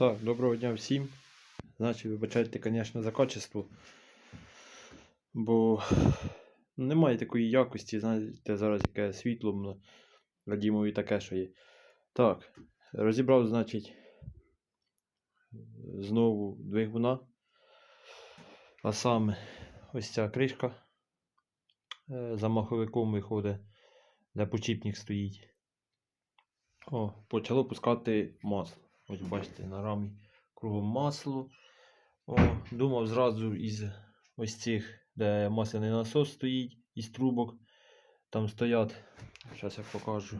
Так, доброго дня всім. Значить, вибачайте, звісно, за качество. Бо немає такої якості, знаєте, зараз яке світло, м, радімо і таке, що є. Так, розібрав, значить, знову двигуна. А саме ось ця кришка е, за маховиком виходить, де почіпник стоїть. О, почало пускати масло. Ось бачите, на рамі кругом масло. О, думав зразу із ось цих, де масляний насос стоїть, із трубок. Там стоять, зараз я покажу.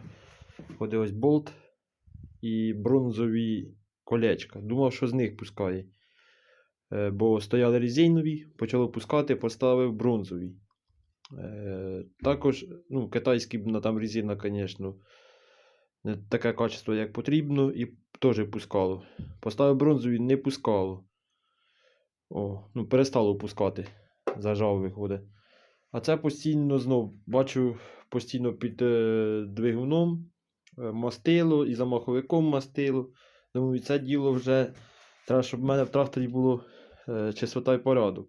Ходить ось болт і бронзові колечка. Думав, що з них пускає. Е, Бо стояли резинові, почало пускати, поставив бронзові. Е, також, ну, китайські там резина, звісно, не таке качество, як потрібно, і теж пускало. Поставив бронзові, не пускало. О, ну, перестало пускати. Зажав виходить. А це постійно знов бачу постійно під е, двигуном е, мастило і за маховиком мастило. Думаю, це діло вже треба, щоб в мене в тракторі було е, чистота і порядок.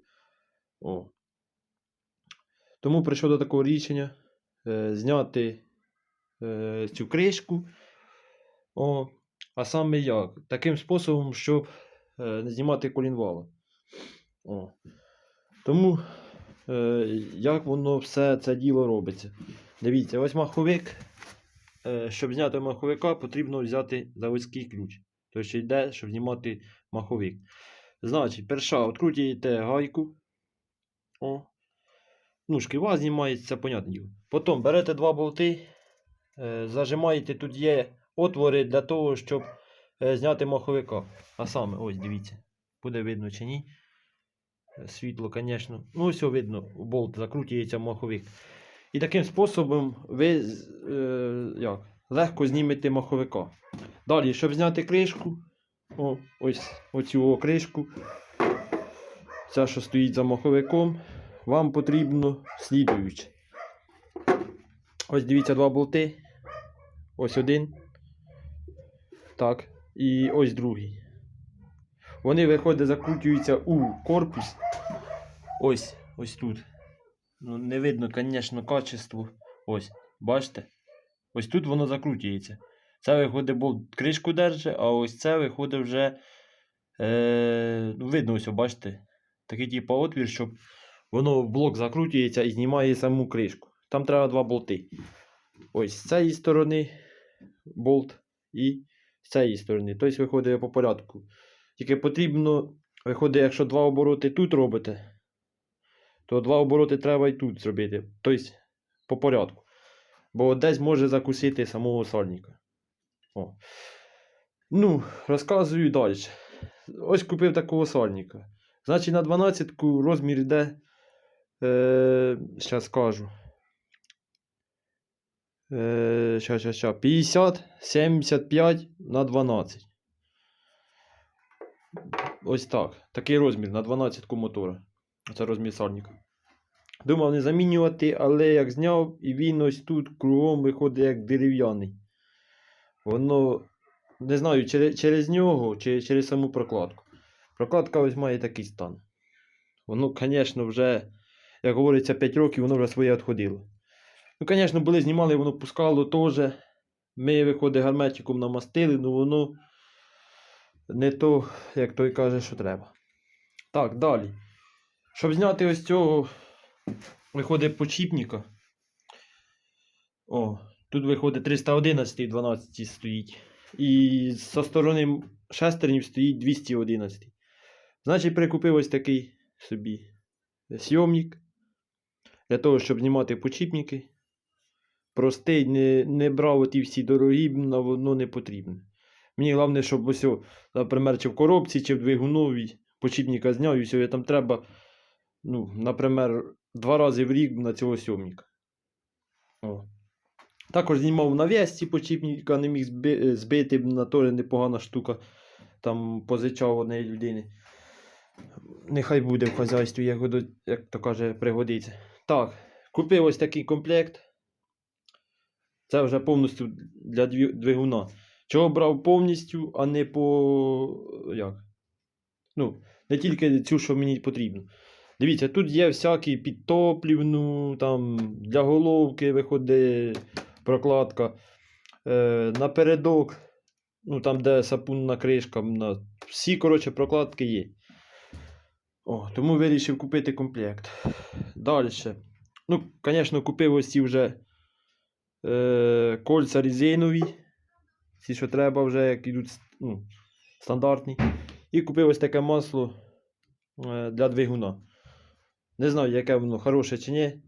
О. Тому прийшов до такого рішення е, зняти е, цю кришку. О, а саме як? Таким способом, щоб е, не знімати колінвала. О. Тому, е, як воно все це діло робиться. Дивіться, ось маховик. Е, щоб зняти маховика, потрібно взяти заводський ключ. Тобто йде, щоб знімати маховик. Значить, перша, відкрутюєте гайку. О. Ну, шківа знімається, понятне діло. Потім берете два болти, е, зажимаєте, тут є отвори для того, щоб е, зняти маховика. А саме, ось дивіться, буде видно чи ні. Е, Світло, звісно. Ну, все видно, болт закрутюється маховик. І таким способом ви е, як, легко знімете маховика. Далі, щоб зняти кришку, о, ось оцю кришку, ця, що стоїть за маховиком, вам потрібно слідуюче. Ось дивіться два болти. Ось один. Так. І ось другий. Вони, виходить, закручуються у корпус. Ось, ось тут. Ну, не видно, звісно, качество. Ось, бачите? Ось тут воно закручується. Це виходить болт кришку держить, а ось це виходить вже. Е, ну, видно, ось, бачите. Такий типу отвір, щоб воно блок закручується і знімає саму кришку. Там треба два болти. Ось з цієї сторони болт і з цієї сторони. Тобто виходить по порядку. Тільки потрібно, виходить, якщо два обороти тут робите, то два обороти треба і тут зробити. Тобто по порядку. Бо десь може закусити самого сальника. О. Ну, розказую далі. Ось купив такого сальника. Значить, на 12 розмір йде. Е, зараз скажу. Е, щас, щас, щас. 50, 75 на 12. Ось так. Такий розмір на 12 мотора. Це розмір сальника. Думав не замінювати, але як зняв, і він ось тут кругом виходить як дерев'яний. Воно, не знаю, через, через нього чи через саму прокладку. Прокладка ось має такий стан. Воно, звісно, вже, як говориться, 5 років, воно вже своє відходило. Ну, звісно, були знімали, воно пускало теж. Ми, виходить, гарметиком намастили, але воно не то, як той каже, що треба. Так, далі. Щоб зняти ось цього, виходить почіпника. О, тут виходить 311 і 12 стоїть. І зі сторони шестернів стоїть 211. Значить, прикупив ось такий собі сйомник. Для того, щоб знімати почіпники. Простий, не, не брав оті всі дорогі, воно не потрібне. Мені головне, щоб ось, наприклад, чи в коробці, чи в двигуновій почіпника зняв, і все, там треба, ну, наприклад, два рази в рік на цього сьомника. О. Також знімав на весці почіпника, не міг зби- збити, на теж непогана штука. Там позичав однієї людини. Нехай буде в хазяйстві, як, як то каже, пригодиться. Так, купив ось такий комплект. Це вже повністю для двигуна. Чого брав повністю, а не по. як? Ну, не тільки цю, що мені потрібно. Дивіться, тут є всякі підтоплівну, там для головки виходить прокладка. Е, напередок, ну там, де сапунна кришка, на... всі, коротше, прокладки є. О, тому вирішив купити комплект. Далі. Ну, звісно, купив ось ці вже е, кольця резинові. Ці, що треба вже, як ідуть ну, стандартні. І купив ось таке масло е, для двигуна. Не знаю, яке воно хороше чи ні. Е,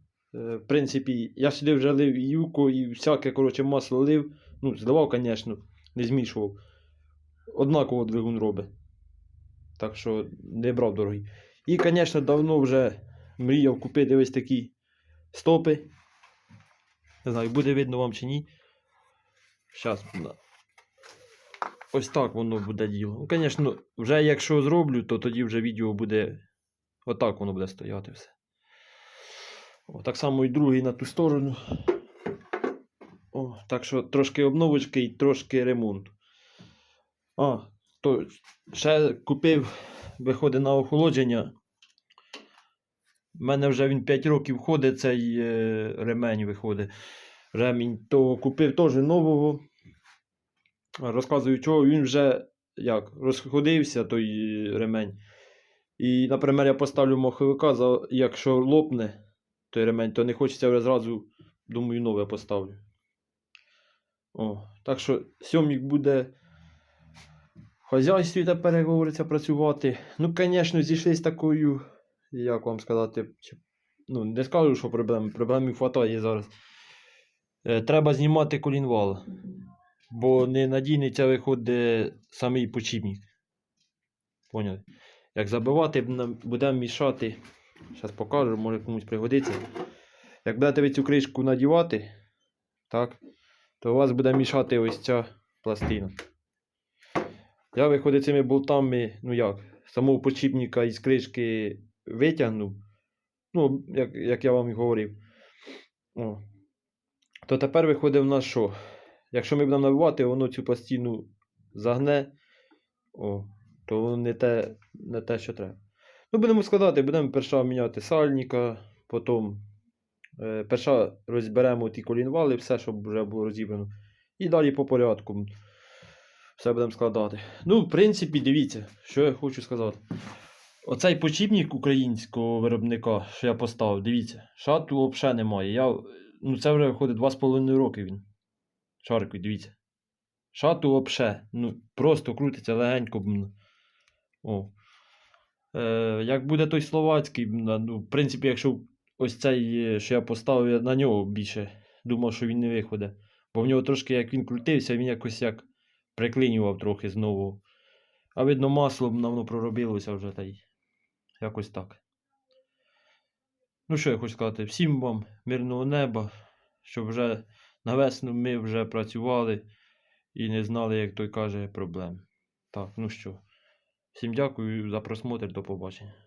в принципі, я сюди вже лив і юко, і всяке коротше, масло лив. Ну, зливав, звісно, не змішував. Однаково двигун робить. Так що не брав дорогий. І, звісно, давно вже мріяв купити ось такі стопи. Не знаю, буде видно вам чи ні. Зараз. Ось так воно буде діло. Ну, звісно, вже якщо зроблю, то тоді вже відео буде. Отак воно буде стояти все. О, так само і другий на ту сторону. О, так що трошки обновочки і трошки ремонт. А, то ще купив, виходить на охолодження. У мене вже він 5 років ходить, цей е, ремень виходить. Ремінь, то купив теж нового. Розказую, чого він вже як, розходився той ремень. І, наприклад, я поставлю маховика, якщо лопне той ремень, то не хочеться вже зразу, думаю, нове поставлю. О, так що сьомік буде в хазяйстві тепер, як говориться, працювати. Ну, звісно, зійшли з такою, як вам сказати, ну, не скажу, що проблем, проблем вистачає зараз. Е, треба знімати колінвал. Бо не надійний це виходить самий почіпник. Поняли? Як забивати, будемо мішати. Зараз покажу, може комусь пригодиться. Як будете ви цю кришку надівати, так, то у вас буде мішати ось ця пластина. Я виходить цими болтами, ну як, самого почіпника із кришки витягнув. Ну, як, як я вам і говорив. О. То тепер виходить в нас що? Якщо ми будемо набивати, воно цю пластину загне, о, то воно не те, не те, що треба. Ну, будемо складати, будемо перша міняти сальника, потім е, перша розберемо ті колінвали, все, щоб вже було розібрано. І далі по порядку. Все будемо складати. Ну, в принципі, дивіться, що я хочу сказати. Оцей почіпник українського виробника, що я поставив, дивіться, шату взагалі немає. Я, ну, це вже виходить 2,5 роки він. Шарику, дивіться. Шату взагалі. Ну, просто крутиться легенько. О. Е, як буде той словацький, ну, в принципі, якщо ось цей, е, що я поставив, я на нього більше думав, що він не виходить. Бо в нього трошки, як він крутився, він якось як приклинював трохи знову. А видно, масло воно проробилося вже та й якось так. Ну, що я хочу сказати, всім вам мирного неба, щоб вже на весну ми вже працювали і не знали, як той каже, проблем. Так, ну що, всім дякую за просмотр, до побачення.